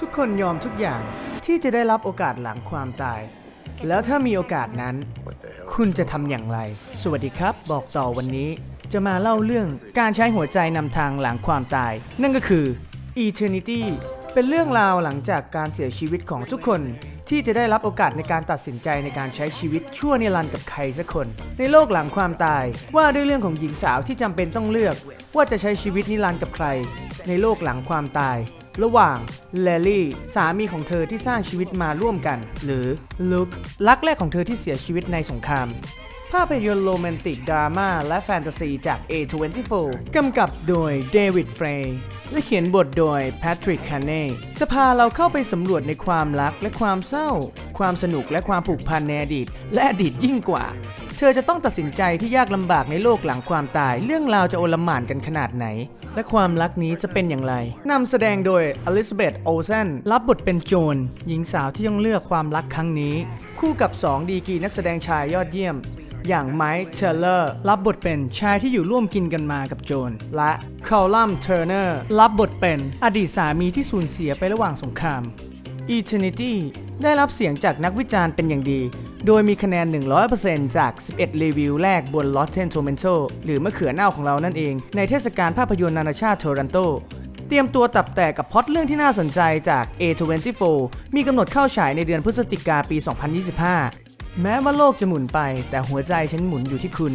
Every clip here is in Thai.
ทุกคนยอมทุกอย่างที่จะได้รับโอกาสหลังความตาย แล้วถ้ามีโอกาสนั้น คุณจะทำอย่างไร สวัสดีครับ บอกต่อวันนี้ จะมาเล่าเรื่องการใช้หัวใจนำทางหลังความตาย นั่นก็คือ Eternity เป็นเรื่องราวหลังจากการเสียชีวิตของทุกคนที่จะได้รับโอกาสในการตัดสินใจในการใช้ชีวิตชั่วนิรันดร์กับใครสักคน ในโลกหลังความตายว่าด้วยเรื่องของหญิงสาวที่จำเป็นต้องเลือก ว่าจะใช้ชีวิตนิรันดร์กับใคร ในโลกหลังความตาย ระหว่างแลลี่สามีของเธอที่สร้างชีวิตมาร่วมกัน หรือลุครักแรกของเธอที่เสียชีวิตในสงคราม ภาพยนตร์โรแมนติกดราม่าและแฟนตาซีจาก A24 กำกับโดยเดวิดเฟรย์และเขียนบทโดยแพทริกคาเน่จะพาเราเข้าไปสำรวจในความรักและความเศร้า ความสนุกและความผูกพันในอดีต และอดีตยิ่งกว่า เธอจะต้องตัดสินใจที่ยากลำบากในโลกหลังความตาย เรื่องราวจะโอลหม่านกันขนาดไหน และความรักนี้จะเป็นอย่างไรนำแสดงโดยอลิซาเบธโอเซนรับบทเป็นโจนหญิงสาวที่ต้องเลือกความรักครั้งนี้ คู่กับ 2 ดีกีนักแสดงชายยอดเยี่ยมอย่างไมค์เทเลอร์รับบทเป็นชายที่อยู่ร่วมกินกันมากับโจน และคอลัมเทอร์เนอร์รับบทเป็นอดีตสามีที่สูญเสียไประหว่างสงคราม Eternity ได้รับเสียงจากนักวิจารณ์เป็นอย่างดี โดยมีคะแนน 100%จาก 11 รีวิวแรกบน Rotten Tomato หรือมะเขือเน่าของเรานั่นเอง ในเทศกาลภาพยนตร์นานาชาติโทรันโต เตรียมตัวตับแตกกับพล็อตเรื่องที่น่าสนใจจาก A24 มีกำหนดเข้าฉายในเดือนพฤศจิกาปี 2025 แม้ว่าโลกจะหมุนไป แต่หัวใจฉันหมุนอยู่ที่คุณ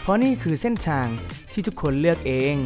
เพราะนี่คือเส้นทางที่ทุกคนเลือกเอง